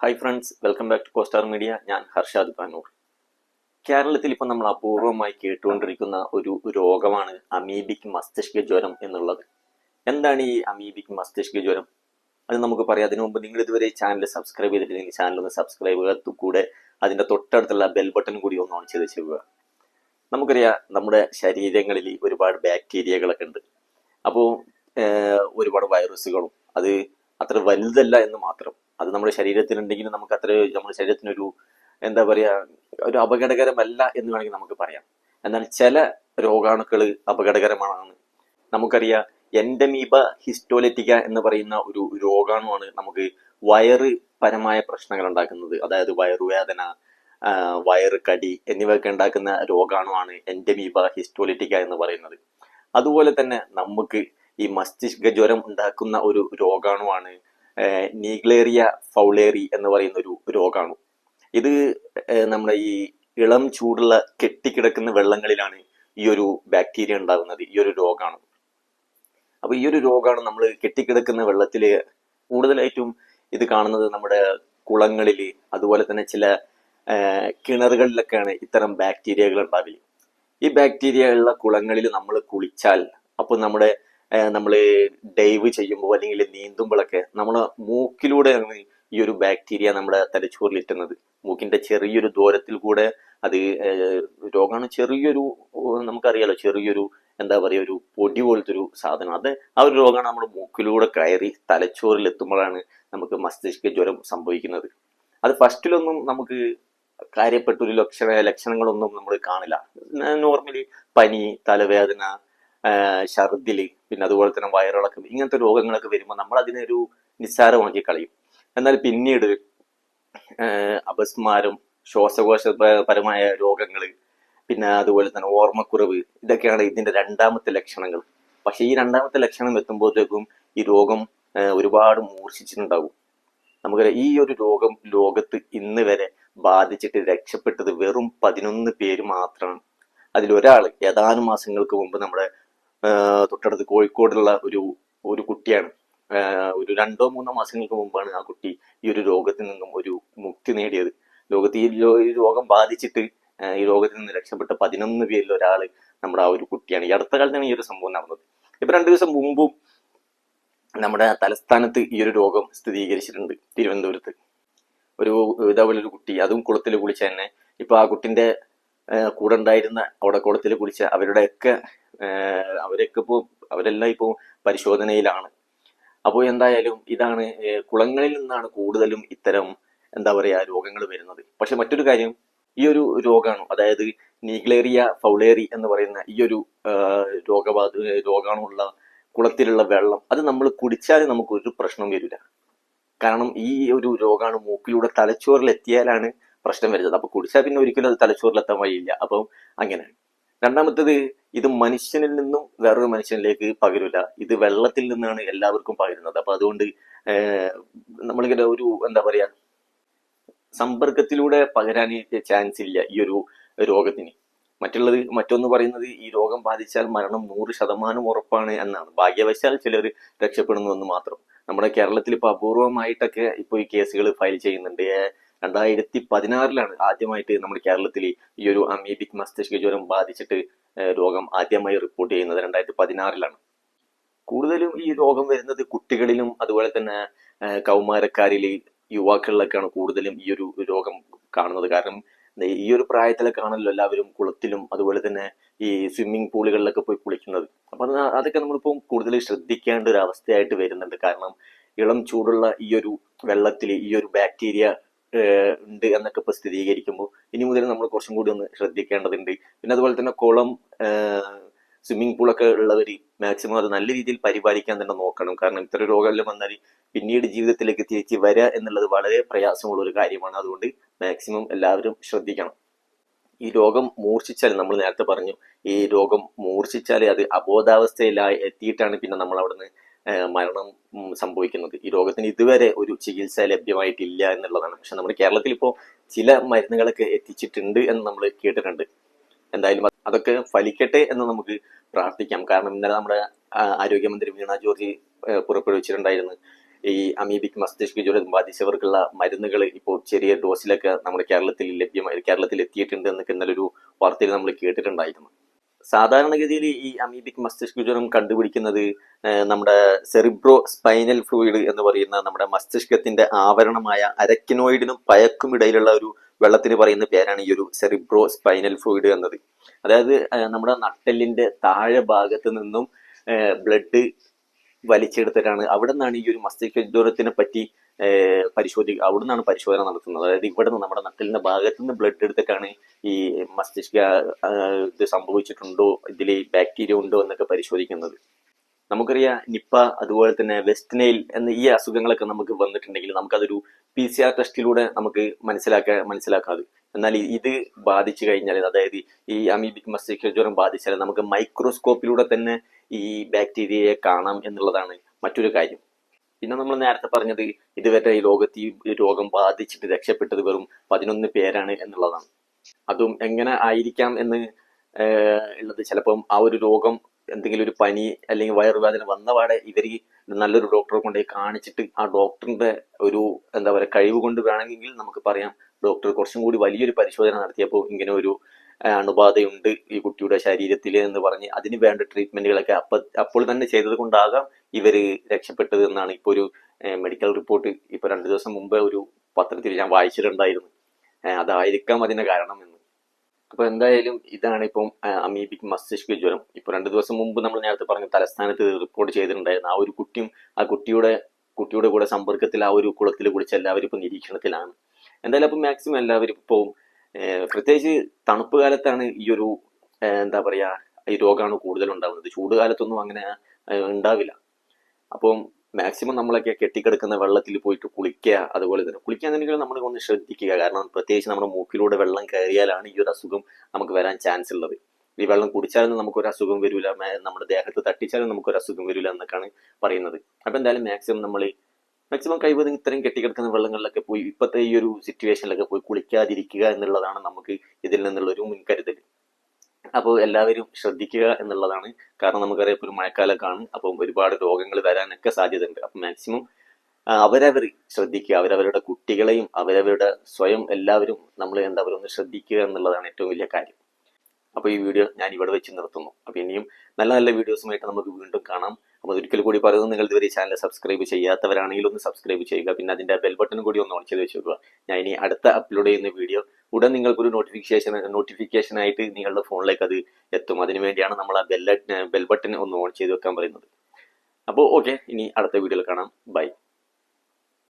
Hi friends welcome back to Costar media ഞാൻ ഹർഷാദ് പാനൂർ കേരളത്തിൽ ഇപ്പം നമ്മൾ അപൂർവമായി കേട്ടുകൊണ്ടിരിക്കുന്ന ഒരു രോഗമാണ് അമീബിക് മസ്തിഷ്ക ജ്വരം എന്നുള്ളത്. എന്താണ് ഈ അമീബിക് മസ്തിഷ്ക ജ്വരം? അത് നമുക്ക് പറയാം. അതിനു മുമ്പ് നിങ്ങൾ ഇതുവരെ ചാനൽ സബ്സ്ക്രൈബ് ചെയ്തിട്ടില്ലെങ്കിൽ ചാനൽ ഒന്ന് സബ്സ്ക്രൈബ് ചെയ്യുക കൂടെ അതിന്റെ തൊട്ടടുത്തുള്ള ബെൽ ബട്ടൺ കൂടി ഒന്ന് ഓൺ ചെയ്ത് ചെയ്യുക നമുക്കറിയാം നമ്മുടെ ശരീരങ്ങളിൽ ഒരുപാട് ബാക്ടീരിയകളൊക്കെ ഉണ്ട്. അപ്പോൾ ഒരുപാട് വൈറസുകളും അത് അത്ര വലുതല്ല എന്ന് മാത്രം. അത് നമ്മുടെ ശരീരത്തിലുണ്ടെങ്കിൽ നമുക്ക് അത്ര നമ്മുടെ ശരീരത്തിനൊരു എന്താ പറയുക ഒരു അപകടകരമല്ല എന്ന് വേണമെങ്കിൽ നമുക്ക് പറയാം. എന്നാൽ ചില രോഗാണുക്കൾ അപകടകരമാണ് നമുക്കറിയാം. എൻഡമീബ ഹിസ്റ്റോലെറ്റിക്ക എന്ന് പറയുന്ന ഒരു രോഗാണുവാണ് നമുക്ക് വയറ് പരമായ പ്രശ്നങ്ങൾ ഉണ്ടാക്കുന്നത്. അതായത് വയറുവേദന വയറ് കടി എന്നിവയൊക്കെ ഉണ്ടാക്കുന്ന രോഗാണുവാണ് എൻഡമീബ ഹിസ്റ്റോലിറ്റിക്ക എന്ന് പറയുന്നത്. അതുപോലെ തന്നെ നമുക്ക് ഈ മസ്തിഷ്ക ജ്വരം ഉണ്ടാക്കുന്ന ഒരു രോഗാണുവാണ് നീഗ്ലേറിയ ഫൗളേറി എന്ന് പറയുന്ന ഒരു രോഗമാണ് ഇത് നമ്മുടെ ഈ ഇളം ചൂടുള്ള കെട്ടിക്കിടക്കുന്ന വെള്ളങ്ങളിലാണ് ഈ ഒരു ബാക്ടീരിയ ഉണ്ടാകുന്നത് ഈ ഒരു രോഗമാണ് അപ്പൊ ഈ ഒരു രോഗമാണ് നമ്മൾ കെട്ടിക്കിടക്കുന്ന വെള്ളത്തിൽ കൂടുതലായിട്ടും ഇത് കാണുന്നത് നമ്മുടെ കുളങ്ങളിൽ അതുപോലെ തന്നെ ചില കിണറുകളിലൊക്കെയാണ് ഇത്തരം ബാക്ടീരിയകൾ ഉണ്ടാവില്ല ഈ ബാക്ടീരിയ ഉള്ള കുളങ്ങളിൽ നമ്മൾ കുളിച്ചാൽ അപ്പോൾ നമ്മുടെ നമ്മൾ ഡൈവ് ചെയ്യുമ്പോൾ അല്ലെങ്കിൽ നീന്തുമ്പോഴൊക്കെ നമ്മൾ മൂക്കിലൂടെയാണ് ഈ ഒരു ബാക്ടീരിയ നമ്മുടെ തലച്ചോറിൽ എത്തുന്നത് മൂക്കിന്റെ ചെറിയൊരു ദൂരത്തിൽ കൂടെ അത് രോഗമാണ് ചെറിയൊരു നമുക്കറിയാലോ ചെറിയൊരു എന്താ പറയുക ഒരു പൊടി പോലത്തെ ഒരു സാധനം. അത് ആ ഒരു രോഗമാണ് നമ്മൾ മൂക്കിലൂടെ കയറി തലച്ചോറിൽ എത്തുമ്പോഴാണ് നമുക്ക് മസ്തിഷ്ക ജ്വരം സംഭവിക്കുന്നത്. അത് ഫസ്റ്റിലൊന്നും നമുക്ക് കാര്യപ്പെട്ട ഒരു ലക്ഷണ ലക്ഷണങ്ങളൊന്നും നമ്മൾ കാണില്ല. നോർമലി പനി തലവേദന ഛർദിൽ പിന്നെ അതുപോലെ തന്നെ വയറിളക്കം ഇങ്ങനത്തെ രോഗങ്ങളൊക്കെ വരുമ്പോൾ നമ്മൾ അതിനെ ഒരു നിസ്സാരമാക്കി കളയും. എന്നാൽ പിന്നീട് അപസ്മാരം ശ്വാസകോശ പരമായ രോഗങ്ങൾ പിന്നെ അതുപോലെ തന്നെ ഓർമ്മക്കുറവ് ഇതൊക്കെയാണ് ഇതിന്റെ രണ്ടാമത്തെ ലക്ഷണങ്ങൾ. പക്ഷെ ഈ രണ്ടാമത്തെ ലക്ഷണം എത്തുമ്പോഴത്തേക്കും ഈ രോഗം ഒരുപാട് മൂർച്ഛിച്ചിട്ടുണ്ടാകും നമുക്കറിയാം ഈ ഒരു രോഗം ലോകത്ത് ഇന്ന് വരെ ബാധിച്ചിട്ട് രക്ഷപ്പെട്ടത് വെറും പതിനൊന്ന് പേര് മാത്രമാണ്. അതിലൊരാൾ ഏതാനും മാസങ്ങൾക്ക് മുമ്പ് നമ്മുടെ തൊട്ടടുത്ത് കോഴിക്കോടുള്ള ഒരു ഒരു കുട്ടിയാണ്. ഒരു രണ്ടോ മൂന്നോ മാസങ്ങൾക്ക് മുമ്പാണ് ആ കുട്ടി ഈ ഒരു രോഗത്തിൽ നിന്നും ഒരു മുക്തി നേടിയത്. ലോകത്ത് ഈ രോഗം ബാധിച്ചിട്ട് ഈ രോഗത്തിൽ നിന്ന് രക്ഷപ്പെട്ട പതിനൊന്ന് പേരിൽ ഒരാൾ നമ്മുടെ ആ ഒരു കുട്ടിയാണ്. ഈ അടുത്ത കാലത്താണ് ഈ ഒരു സംഭവം നടന്നത്. ഇപ്പൊ രണ്ടു ദിവസം മുമ്പും നമ്മുടെ തലസ്ഥാനത്ത് ഈ ഒരു രോഗം സ്ഥിരീകരിച്ചിട്ടുണ്ട് തിരുവനന്തപുരത്ത്. ഒരു ഇതേപോലെ ഒരു കുട്ടി അതും കുളത്തിൽ കുളിച്ച തന്നെ ഇപ്പൊ ആ കുട്ടിന്റെ കൂടെ ഉണ്ടായിരുന്ന അവിടെ കുളത്തിൽ കുളിച്ച അവരുടെയൊക്കെ അവരൊക്കെ ഇപ്പോൾ അവരെല്ലാം ഇപ്പോൾ പരിശോധനയിലാണ്. അപ്പോൾ എന്തായാലും ഇതാണ് കുളങ്ങളിൽ നിന്നാണ് കൂടുതലും ഇത്തരം എന്താ പറയുക രോഗങ്ങൾ വരുന്നത്. പക്ഷെ മറ്റൊരു കാര്യം ഈ ഒരു രോഗാണു അതായത് നീഗ്ലേറിയ ഫൗളേറി എന്ന് പറയുന്ന ഈ ഒരു രോഗബാധ രോഗാണുള്ള കുളത്തിലുള്ള വെള്ളം അത് നമ്മൾ കുടിച്ചാൽ നമുക്ക് ഒരു പ്രശ്നം വരില്ല. കാരണം ഈ ഒരു രോഗാണു മൂക്കിലൂടെ തലച്ചോറിൽ എത്തിയാലാണ് പ്രശ്നം വരുന്നത്. അപ്പൊ കുടിച്ചാൽ പിന്നെ ഒരിക്കലും അത് തലച്ചോറിലെത്താൻ വഴിയില്ല. അപ്പം അങ്ങനെ. രണ്ടാമത്തത് ഇത് മനുഷ്യനിൽ നിന്നും വേറൊരു മനുഷ്യനിലേക്ക് പകരില്ല ഇത് വെള്ളത്തിൽ നിന്നാണ് എല്ലാവർക്കും പകരുന്നത്. അപ്പൊ അതുകൊണ്ട് നമ്മളിങ്ങനെ ഒരു എന്താ പറയാ സമ്പർക്കത്തിലൂടെ പകരാൻ ചാൻസ് ഇല്ല ഈ ഒരു രോഗത്തിന്. മറ്റുള്ളത് മറ്റൊന്ന് പറയുന്നത് ഈ രോഗം ബാധിച്ചാൽ മരണം നൂറ് ശതമാനം ഉറപ്പാണ് എന്നാണ്. ഭാഗ്യവശാൽ ചിലർ രക്ഷപ്പെടുന്നു എന്ന് മാത്രം. നമ്മുടെ കേരളത്തിൽ ഇപ്പൊ അപൂർവമായിട്ടൊക്കെ ഇപ്പൊ ഈ കേസുകൾ ഫയൽ ചെയ്യുന്നുണ്ട്. രണ്ടായിരത്തി പതിനാറിലാണ് ആദ്യമായിട്ട് നമ്മൾ കേരളത്തിൽ ഈ ഒരു അമീബിക് മസ്തിഷ്ക ജ്വരം ബാധിച്ചിട്ട് രോഗം ആദ്യമായി റിപ്പോർട്ട് ചെയ്യുന്നത് രണ്ടായിരത്തി പതിനാറിലാണ് കൂടുതലും ഈ രോഗം വരുന്നത് കുട്ടികളിലും അതുപോലെ തന്നെ കൗമാരക്കാരിൽ യുവാക്കളിലൊക്കെയാണ് കൂടുതലും ഈ ഒരു രോഗം കാണുന്നത്. കാരണം ഈ ഒരു പ്രായത്തിലൊക്കെ ആണല്ലോ എല്ലാവരും കുളത്തിലും അതുപോലെ തന്നെ ഈ സ്വിമ്മിംഗ് പൂളുകളിലൊക്കെ പോയി കുളിക്കുന്നത്. അപ്പൊ അത് അതൊക്കെ നമ്മളിപ്പോൾ കൂടുതൽ ശ്രദ്ധിക്കേണ്ട ഒരു അവസ്ഥയായിട്ട് വരുന്നുണ്ട്. കാരണം ഇളം ചൂടുള്ള ഈ ഒരു വെള്ളത്തിൽ ഈ ഒരു ബാക്ടീരിയ ഉണ്ട് എന്നൊക്കെ ഇപ്പൊ സ്ഥിരീകരിക്കുമ്പോൾ ഇനി മുതൽ നമ്മൾ കുറച്ചും കൂടി ഒന്ന് ശ്രദ്ധിക്കേണ്ടതുണ്ട്. പിന്നെ അതുപോലെ തന്നെ കുളം സ്വിമ്മിംഗ് പൂളൊക്കെ ഉള്ളവർ മാക്സിമം അത് നല്ല രീതിയിൽ പരിപാലിക്കാൻ തന്നെ നോക്കണം. കാരണം ഇത്ര രോഗമെല്ലാം വന്നാൽ പിന്നീട് ജീവിതത്തിലേക്ക് തിരിച്ച് വരിക എന്നുള്ളത് വളരെ പ്രയാസമുള്ള ഒരു കാര്യമാണ്. അതുകൊണ്ട് മാക്സിമം എല്ലാവരും ശ്രദ്ധിക്കണം. ഈ രോഗം മൂർച്ഛിച്ചാൽ നമ്മൾ നേരത്തെ പറഞ്ഞു ഈ രോഗം മൂർച്ഛിച്ചാൽ അത് അബോധാവസ്ഥയിലായി എത്തിയിട്ടാണ് പിന്നെ നമ്മൾ അവിടുന്ന് മരണം സംഭവിക്കുന്നത്. ഈ രോഗത്തിന് ഇതുവരെ ഒരു ചികിത്സ ലഭ്യമായിട്ടില്ല എന്നുള്ളതാണ്. പക്ഷെ നമ്മുടെ കേരളത്തിൽ ഇപ്പോൾ ചില മരുന്നുകളൊക്കെ എത്തിച്ചിട്ടുണ്ട് എന്ന് നമ്മൾ കേട്ടിട്ടുണ്ട്. എന്തായാലും അതൊക്കെ ഫലിക്കട്ടെ എന്ന് നമുക്ക് പ്രാർത്ഥിക്കാം. കാരണം ഇന്നലെ നമ്മുടെ ആരോഗ്യമന്ത്രി വീണ ജോർജ് പുറപ്പെടുവിച്ചിട്ടുണ്ടായിരുന്നു. ഈ അമീബിക് മസ്തിഷ്ക ജ്വരം ബാധിച്ചവർക്കുള്ള മരുന്നുകൾ ഇപ്പോൾ ചെറിയ ഡോസിലൊക്കെ നമ്മുടെ കേരളത്തിൽ ലഭ്യമായി കേരളത്തിൽ എത്തിയിട്ടുണ്ട് എന്നൊക്കെ ഇന്നലെ ഒരു വാർത്തയിൽ നമ്മൾ കേട്ടിട്ടുണ്ടായിരുന്നു. സാധാരണഗതിയിൽ ഈ അമീബിക് മസ്തിഷ്ക ജ്വരം കണ്ടുപിടിക്കുന്നത് നമ്മുടെ സെറിബ്രോ സ്പൈനൽ ഫ്ലൂയിഡ് എന്ന് പറയുന്ന നമ്മുടെ മസ്തിഷ്കത്തിന്റെ ആവരണമായ അരക്കിനോയിഡിനും പയക്കും ഇടയിലുള്ള ഒരു വെള്ളത്തിന് പറയുന്ന പേരാണ് ഈ ഒരു സെറിബ്രോ സ്പൈനൽ ഫ്ലൂയിഡ് എന്നത്. അതായത് നമ്മുടെ നട്ടെല്ലിന്റെ താഴെ ഭാഗത്ത് നിന്നും ബ്ലഡ് വലിച്ചെടുത്തിട്ടാണ്. അവിടെ നിന്നാണ് ഈ ഒരു മസ്തിഷ്ക ജ്വരത്തിനെ പറ്റി പരിശോധി അവിടെ നിന്നാണ് പരിശോധന നടത്തുന്നത്. അതായത് ഇവിടെ നിന്ന് നമ്മുടെ നട്ടലിന്റെ ഭാഗത്ത് നിന്ന് ബ്ലഡ് എടുത്തിട്ടാണ് ഈ മസ്തിഷ്ക ഇത് സംഭവിച്ചിട്ടുണ്ടോ ഇതിൽ ബാക്ടീരിയ ഉണ്ടോ എന്നൊക്കെ പരിശോധിക്കുന്നത്. നമുക്കറിയാം നിപ്പ അതുപോലെ തന്നെ വെസ്റ്റ് നൈൽ എന്ന ഈ അസുഖങ്ങളൊക്കെ നമുക്ക് വന്നിട്ടുണ്ടെങ്കിൽ നമുക്കതൊരു പി സി ആർ ടെസ്റ്റിലൂടെ നമുക്ക് മനസ്സിലാക്കാൻ മനസ്സിലാക്കാതെ. എന്നാൽ ഇത് ബാധിച്ചു കഴിഞ്ഞാൽ അതായത് ഈ അമീബിക് മസ്തിഷ്ക ജ്വരം ബാധിച്ചാൽ നമുക്ക് മൈക്രോസ്കോപ്പിലൂടെ തന്നെ ഈ ബാക്ടീരിയയെ കാണാം എന്നുള്ളതാണ് മറ്റൊരു കാര്യം. പിന്നെ നമ്മൾ നേരത്തെ പറഞ്ഞത് ഇതുവരെ ഈ ലോകത്ത് ഈ രോഗം ബാധിച്ചിട്ട് രക്ഷപ്പെട്ടത് വെറും പതിനൊന്ന് പേരാണ് എന്നുള്ളതാണ്. അതും എങ്ങനെ ആയിരിക്കാം എന്ന് ഉള്ളത് ചിലപ്പം ആ ഒരു രോഗം എന്തെങ്കിലും ഒരു പനി അല്ലെങ്കിൽ വയറുവേദന വന്നപാടെ ഇവർ നല്ലൊരു ഡോക്ടറെ കൊണ്ടുപോയി കാണിച്ചിട്ട് ആ ഡോക്ടറിന്റെ ഒരു എന്താ പറയുക കഴിവ് കൊണ്ട് വേണമെങ്കിൽ നമുക്ക് പറയാം ഡോക്ടർ കുറച്ചും കൂടി വലിയൊരു പരിശോധന നടത്തിയപ്പോൾ ഇങ്ങനെ ഒരു അണുബാധയുണ്ട് ഈ കുട്ടിയുടെ ശരീരത്തിൽ എന്ന് പറഞ്ഞ് അതിന് വേണ്ട ട്രീറ്റ്മെന്റുകളൊക്കെ അപ്പൊ അപ്പോൾ തന്നെ ചെയ്തത് കൊണ്ടാകാം ഇവർ രക്ഷപ്പെട്ടത് എന്നാണ് ഇപ്പോൾ ഒരു മെഡിക്കൽ റിപ്പോർട്ട് ഇപ്പൊ രണ്ടു ദിവസം മുമ്പ് ഒരു പത്രത്തിൽ ഞാൻ വായിച്ചിട്ടുണ്ടായിരുന്നു. അതായിരിക്കാം അതിന്റെ കാരണം എന്ന്. അപ്പൊ എന്തായാലും ഇതാണ് ഇപ്പം അമീബിക് മസ്തിഷ്ക ജ്വരം. ഇപ്പൊ രണ്ടു ദിവസം മുമ്പ് നമ്മൾ നേരത്തെ പറഞ്ഞ തലസ്ഥാനത്ത് റിപ്പോർട്ട് ചെയ്തിട്ടുണ്ടായിരുന്നു. ആ ഒരു കുട്ടിയും ആ കുട്ടിയുടെ കുട്ടിയുടെ കൂടെ സമ്പർക്കത്തിൽ ആ ഒരു കുളത്തിൽ കുളിച്ച് എല്ലാവരും ഇപ്പൊ നിരീക്ഷണത്തിലാണ്. എന്തായാലും അപ്പൊ മാക്സിമം എല്ലാവരും പോവും. പ്രത്യേകിച്ച് തണുപ്പ് കാലത്താണ് ഈ ഒരു എന്താ പറയാ ഈ രോഗമാണ് കൂടുതൽ ഉണ്ടാവുന്നത് ചൂട് കാലത്തൊന്നും അങ്ങനെ ഉണ്ടാവില്ല. അപ്പം മാക്സിമം നമ്മളൊക്കെ കെട്ടിക്കിടക്കുന്ന വെള്ളത്തിൽ പോയിട്ട് കുളിക്കുക അതുപോലെ തന്നെ. കുളിക്കാൻ തന്നെ നമ്മൾ ഒന്ന് ശ്രദ്ധിക്കുക. കാരണം പ്രത്യേകിച്ച് നമ്മുടെ മൂക്കിലൂടെ വെള്ളം കയറിയാലാണ് ഈ ഒരു അസുഖം നമുക്ക് വരാൻ ചാൻസ് ഉള്ളത്. ഈ വെള്ളം കുടിച്ചാലും നമുക്ക് ഒരു അസുഖം വരില്ല നമ്മുടെ ദേഹത്ത് തട്ടിച്ചാലും നമുക്ക് ഒരു അസുഖം വരില്ല എന്നൊക്കെയാണ് പറയുന്നത്. അപ്പൊ എന്തായാലും മാക്സിമം നമ്മൾ മാക്സിമം കഴിവതും ഇത്രയും കെട്ടിക്കിടക്കുന്ന വെള്ളങ്ങളിലൊക്കെ പോയി ഇപ്പോഴത്തെ ഈ ഒരു സിറ്റുവേഷനിലൊക്കെ പോയി കുളിക്കാതിരിക്കുക എന്നുള്ളതാണ് നമുക്ക് ഇതിൽ നിന്നുള്ള ഒരു മുൻകരുതൽ അപ്പോൾ എല്ലാവരും ശ്രദ്ധിക്കുക എന്നുള്ളതാണ്. കാരണം നമുക്കറിയാം ഇപ്പോൾ ഒരു മഴക്കാലമൊക്കെയാണ് അപ്പം ഒരുപാട് രോഗങ്ങൾ വരാനൊക്കെ സാധ്യതയുണ്ട്. അപ്പം മാക്സിമം അവരവർ ശ്രദ്ധിക്കുക. അവരവരുടെ കുട്ടികളെയും അവരവരുടെ സ്വയം എല്ലാവരും നമ്മൾ എന്താ പറയുക ഒന്ന് ശ്രദ്ധിക്കുക എന്നുള്ളതാണ് ഏറ്റവും വലിയ കാര്യം. അപ്പോൾ ഈ വീഡിയോ ഞാൻ ഇവിടെ വെച്ച് നിർത്തുന്നു. അപ്പോൾ ഇനിയും നല്ല നല്ല വീഡിയോസുമായിട്ട് നമുക്ക് വീണ്ടും കാണാം. അപ്പോൾ ഒരിക്കൽ കൂടി പറയുന്നത് നിങ്ങൾ ഇതുവരെ ചാനൽ സബ്സ്ക്രൈബ് ചെയ്യാത്തവരാണെങ്കിൽ ഒന്ന് സബ്സ്ക്രൈബ് ചെയ്യുക. പിന്നെ അതിന്റെ ബെൽ ബട്ടൺ കൂടി ഒന്ന് ഓൺ ചെയ്ത് വെച്ചേക്കുക ഞാൻ ഇനി അടുത്ത അപ്ലോഡ് ചെയ്യുന്ന വീഡിയോ ഉടൻ നിങ്ങൾക്ക് ഒരു നോട്ടിഫിക്കേഷൻ നോട്ടിഫിക്കേഷൻ ആയിട്ട് നിങ്ങളുടെ ഫോണിലേക്ക് അത് എത്തും. അതിനു വേണ്ടിയാണ് നമ്മൾ ആ ബെൽ ബെൽ ബട്ടൺ ഒന്ന് ഓൺ ചെയ്ത് വെക്കാൻ പറയുന്നത്. അപ്പോൾ ഓക്കെ ഇനി അടുത്ത വീഡിയോയിൽ കാണാം. ബൈ